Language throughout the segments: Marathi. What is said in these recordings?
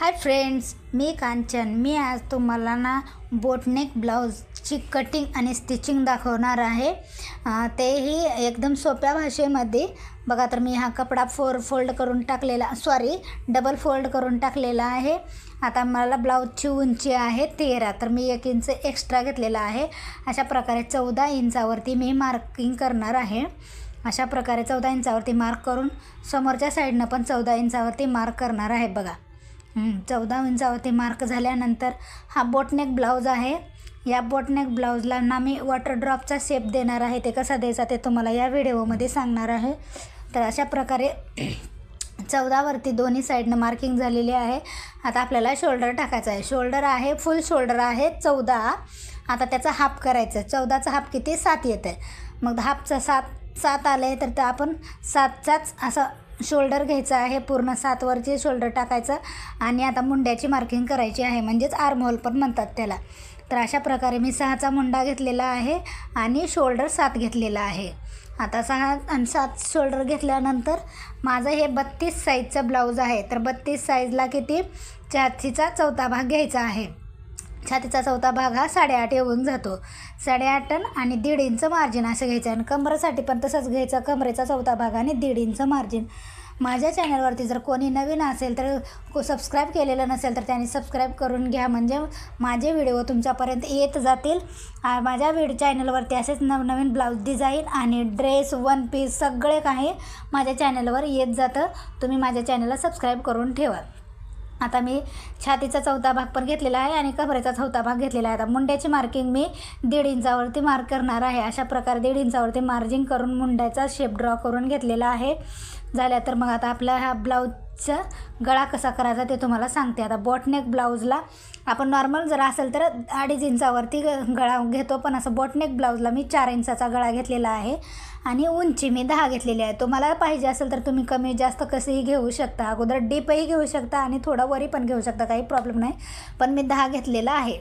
हाय फ्रेंड्स मी कांचन. मी आज तुम्हाला ना बोटनेक ब्लाऊजची कटिंग आणि स्टिचिंग दाखवणार आहे. तेही एकदम सोप्या भाषेमध्ये. बघा तर मी हा कपडा फोर फोल्ड करून टाकलेला सॉरी डबल फोल्ड करून टाकलेला आहे. आता मला ब्लाऊजची उंची आहे तेरा तर मी एक इंच एक्स्ट्रा घेतलेला आहे. अशा प्रकारे चौदा इंचावरती मी मार्किंग करणार आहे. अशा प्रकारे चौदा इंचावरती मार्क करून समोरच्या साईडनं पण चौदा इंचावरती मार्क करणार आहे बघा. चौदा इंचावरती मार्क झाल्यानंतर हा बोटनेक ब्लाऊज आहे. या बोटनेक ब्लाऊजला ना मी वॉटर ड्रॉपचा शेप देणार आहे. ते कसा द्यायचा ते तुम्हाला या व्हिडिओमध्ये सांगणार आहे. तर अशा प्रकारे चौदावरती दोन्ही साईडनं मार्किंग झालेली आहे. आता आपल्याला शोल्डर टाकायचा आहे. शोल्डर आहे फुल शोल्डर आहे चौदा. आता त्याचा हाफ करायचं चौदाचा हाफ किती? सात येत आहे मग हाफचा सात सात आलं आहे तर आपण सातचाच असं शोल्डर घ्यायचं आहे पूर्ण सातवरचे शोल्डर टाकायचं आणि आता मुंड्याची मार्किंग करायची आहे म्हणजेच आर्महोल पण म्हणतात त्याला. तर अशा प्रकारे मी सहाचा मुंडा घेतलेला आहे आणि शोल्डर सात घेतलेला आहे. आता सहा आणि सात शोल्डर घेतल्यानंतर माझं हे बत्तीस साईजचं ब्लाऊज आहे. तर बत्तीस साईजला किती? छातीचा चौथा भाग घ्यायचा आहे. छातीचा चौथा भाग हा साडेआठ येऊन जातो. साडेआठ टन आणि दीड इंच मार्जिन असं घ्यायचं आणि कमरेसाठी पण तसंच घ्यायचं कमरेचा चौथा भाग आणि दीड इंच मार्जिन माझ्या चॅनलवरती जर कोणी नवीन असेल तर को सबस्क्राईब केलेलं नसेल तर त्यांनी सबस्क्राईब करून घ्या. म्हणजे माझे व्हिडिओ तुमच्यापर्यंत येत जातील. माझ्या व्हिडिओ चॅनलवरती असेच नवनवीन ब्लाऊज डिझाईन आणि ड्रेस वन पीस सगळे काही माझ्या चॅनलवर येत जातं. तुम्ही माझ्या चॅनलला सबस्क्राईब करून ठेवा. आता मी छातीचा चौथा भाग पण घेतलेला आहे आणि कमरेचा चौथा भाग घेतलेला आहे. आता मुंड्याची मार्किंग मी दीड इंचावरती मार्क करणार आहे. अशा प्रकारे दीड इंचावरती मार्जिंग करून मुंड्याचा शेप ड्रॉ करून घेतलेला आहे. झाल्या तर मग आता आपला हा ब्लाऊज चा गळा कसा करायचा ते तुम्हाला सांगते. आता बॉटनेक ब्लाऊजला आपण नॉर्मल जर असेल तर अडीच इंचावरती ग- गळा घेतो पण असं बॉटनेक ब्लाऊजला मी चार इंचाचा गळा घेतलेला आहे आणि उंची मी दहा घेतलेली आहे. तुम्हाला पाहिजे असेल तर तुम्ही कमी जास्त कसंही घेऊ शकता. अगोदर डीपही घेऊ शकता आणि थोडा वरी पण घेऊ शकता काही प्रॉब्लेम नाही. पण मी दहा घेतलेला आहे.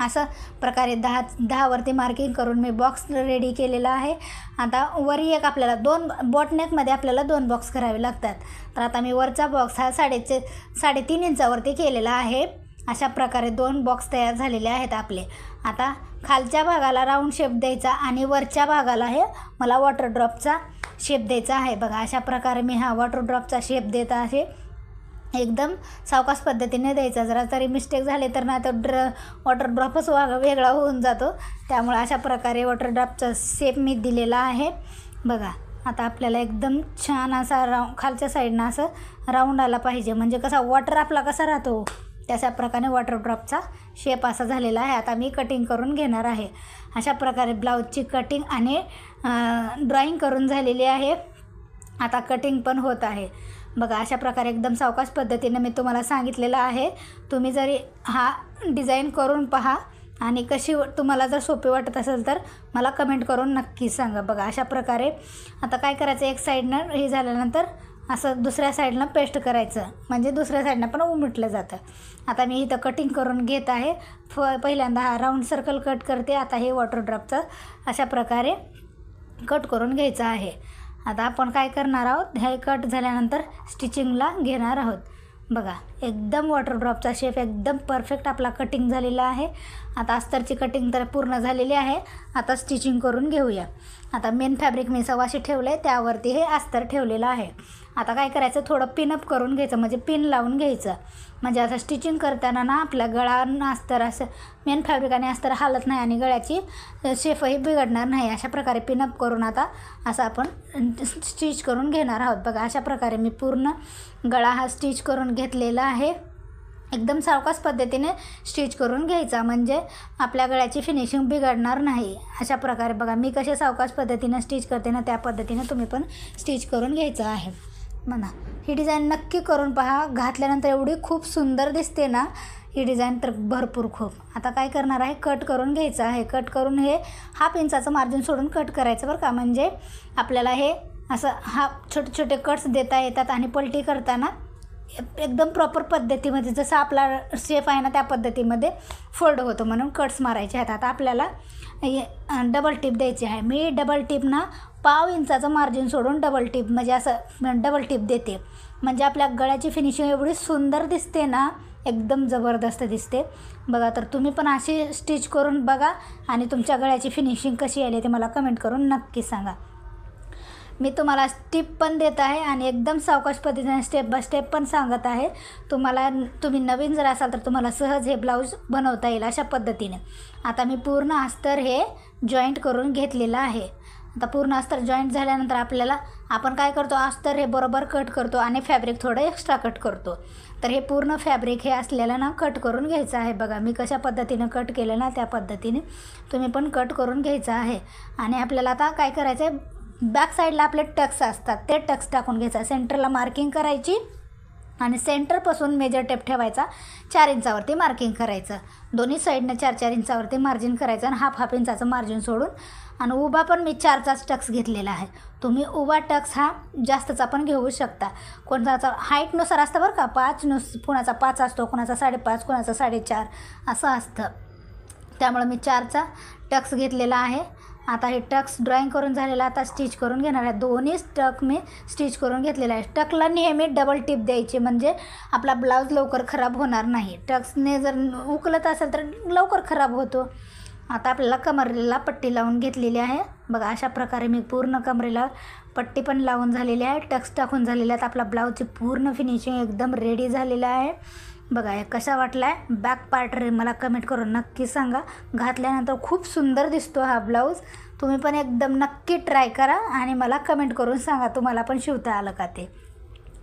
असं प्रकारे दहा दहावरती मार्किंग करून मी बॉक्स रेडी केलेला आहे. आता वरी एक आपल्याला दोन बॉटनेकमध्ये आपल्याला दोन बॉक्स करावे लागतात. तर आता मी वरचा बॉक्स हा साडेचे साडेतीन इंचावरती केलेला आहे. अशा प्रकारे दोन बॉक्स तयार झालेले आहेत आपले. आता खालच्या भागाला राऊंड शेप द्यायचा आणि वरच्या भागाला हे मला वॉटर ड्रॉपचा शेप द्यायचा आहे. बघा अशा प्रकारे मी हा वॉटर ड्रॉपचा शेप देत आहे. एकदम सावकाश पद्धतीने द्यायचा. जरा तरी मिस्टेक झाले तर ना तर ड्र वॉटर ड्रॉपच वेगळा होऊन जातो. त्यामुळे अशा प्रकारे वॉटर ड्रॉपचा शेप मी दिलेला आहे. बघा आता आपल्याला एकदम छान असा राऊ खालच्या साईडनं असं राऊंड आला पाहिजे. म्हणजे कसा वॉटर आपला कसा राहतो? तशा प्रकारे वॉटर ड्रॉपचा शेप असा झालेला आहे. आता मी कटिंग करून घेणार आहे. अशा प्रकारे ब्लाऊजची कटिंग आणि ड्रॉईंग करून झालेली आहे. आता कटिंग पण होत आहे. बघा अशा प्रकारे एकदम सावकाश पद्धतीनं मी तुम्हाला सांगितलेलं आहे. तुम्ही जरी हा डिझाईन करून पहा आणि कशी व- तुम्हाला जर सोपी वाटत असेल तर मला कमेंट करून नक्की सांगा. बघा अशा प्रकारे आता काय करायचं एक साईडनं हे झाल्यानंतर असं दुसऱ्या साईडनं पेस्ट करायचं. म्हणजे दुसऱ्या साईडनं पण उमटलं जातं. आता मी इथं कटिंग करून घेत आहे. फ पहिल्यांदा हा राऊंड सर्कल कट करते. आता हे वॉटर ड्रॉपचं अशा प्रकारे कट करून घ्यायचं आहे. आता आपण काय करणार आहोत? हे कट झाल्यानंतर स्टिचिंगला घेणार आहोत. बघा एकदम वॉटर ड्रॉपचा शेप एकदम परफेक्ट आपला कटिंग झालेला आहे. आता अस्तरची कटिंग तर पूर्ण झालेली आहे. आता स्टिचिंग करून घेऊया. आता मेन फॅब्रिक मी सवाशी ठेवलं आहे त्यावरती हे अस्तर ठेवलेलं आहे. आता काय करायचं थोडं पिनअप करून घ्यायचं म्हणजे पिन लावून घ्यायचं. म्हणजे असं स्टिचिंग करताना ना आपल्या गळा अस्तर असं मेन फॅब्रिक आणि अस्तर हालत नाही आणि गळ्याची शेफही बिघडणार नाही. अशा प्रकारे पिनअप करून आता असं आपण स्टिच करून घेणार आहोत. बघा अशा प्रकारे मी पूर्ण गळा हा स्टिच करून घेतलेला आहे. एकदम सावकास पद्धतीने स्टिच करून घ्यायचा. म्हणजे आपल्या गळ्याची फिनिशिंग बिघडणार नाही. अशा प्रकारे बघा मी कसे सावकाश पद्धतीनं स्टिच करते ना त्या पद्धतीने तुम्ही पण स्टिच करून घ्यायचं आहे. म्हणा ही डिझाईन नक्की करून पहा. घातल्यानंतर एवढी खूप सुंदर दिसते ना ही डिझाईन तर भरपूर खूप. आता काय करणार आहे? कट करून घ्यायचं आहे. कट करून हे हाफ इंचाचं मार्जिन सोडून कट करायचं बरं का. म्हणजे आपल्याला हे असं हाफ छोटे छोटे कट्स देता येतात आणि पलटी करताना एकदम प्रॉपर पद्धतीमध्ये जसं आपला शेफ आहे ना त्या पद्धतीमध्ये फोल्ड होतो म्हणून कट्स मारायचे आहेत. आता आपल्याला डबल टिप द्यायची आहे. मी डबल टिप ना पाव इंचाचं मार्जिन सोडून डबल टिप म्हणजे असं डबल टिप देते. म्हणजे आपल्या गळ्याची फिनिशिंग एवढी सुंदर दिसते ना एकदम जबरदस्त दिसते. बघा तर तुम्ही पण अशी स्टिच करून बघा आणि तुमच्या गळ्याची फिनिशिंग कशी आली ते मला कमेंट करून नक्की सांगा. मी तुम्हाला टिप पण देत आहे आणि एकदम सावकाश पद्धतीने स्टेप बाय स्टेप पण सांगत आहे. तुम्हाला तुम्ही नवीन जर असाल तर तुम्हाला सहज हे ब्लाऊज बनवता येईल अशा पद्धतीने. आता मी पूर्ण अस्तर हे जॉईंट करून घेतलेलं आहे. आता पूर्ण अस्तर जॉईंट झाल्यानंतर आपल्याला आपण काय करतो? अस्तर हे बरोबर कट करतो आणि फॅब्रिक थोडं एक्स्ट्रा कट करतो. तर हे पूर्ण फॅब्रिक हे असलेलं ना कट करून घ्यायचं आहे. बघा मी कशा पद्धतीनं कट केलं ना त्या पद्धतीने तुम्ही पण कट करून घ्यायचं आहे. आणि आपल्याला आता काय करायचं आहे बॅक साईडला आपले टक्स असतात ते टक्स टाकून घ्यायचा. सेंटरला मार्किंग करायची आणि सेंटरपासून मेजर टेप ठेवायचा चार इंचावरती मार्किंग करायचं. दोन्ही साईडनं चार चार इंचावरती मार्जिन करायचं आणि हाफ हाफ इंचाचं मार्जिन सोडून आणि उभा पण मी चारचाच टक्स घेतलेला आहे. तुम्ही उभा टक्स हा जास्तचा पण घेऊ शकता. कोणाचा हाईटनुसार असतं बरं का पाच नुस कुणाचा पाच असतो कुणाचा साडेपाच कुणाचा साडेचार असं असतं. त्यामुळं मी चारचा टक्स घेतलेला आहे. आता हे टक्स ड्रॉईंग करून झालेला आता स्टिच करून घेणार आहे. दोन्ही टक मी स्टिच करून घेतलेला आहे. टकला नेहमी डबल टिप द्यायची म्हणजे आपला ब्लाऊज लवकर खराब होणार नाही. टक्सने जर उकलत असेल तर लवकर खराब होतो. आता आपल्याला कमरेला पट्टी लावून घेतलेली आहे. बघा अशा प्रकारे मी पूर्ण कमरेला पट्टी पण लावून झालेली आहे. टक्स टाकून झालेले आहेत. आपला ब्लाऊजची पूर्ण फिनिशिंग एकदम रेडी झालेलं आहे. बघा हे कसा वाटला आहे बॅक पार्ट रे मला कमेंट करून नक्की सांगा. घातल्यानंतर खूप सुंदर दिसतो हा ब्लाऊज तुम्ही पण एकदम नक्की ट्राय करा आणि मला कमेंट करून सांगा तुम्हाला पण शिवता आलं का ते.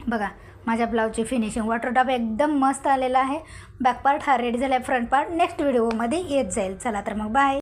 बघा माझ्या ब्लाऊजची फिनिशिंग वॉटर टॉप एकदम मस्त आलेला आहे. बॅक पार्ट हा रेडी झाला आहे फ्रंट पार्ट नेक्स्ट व्हिडिओमध्ये येत जाईल. चला तर मग बाय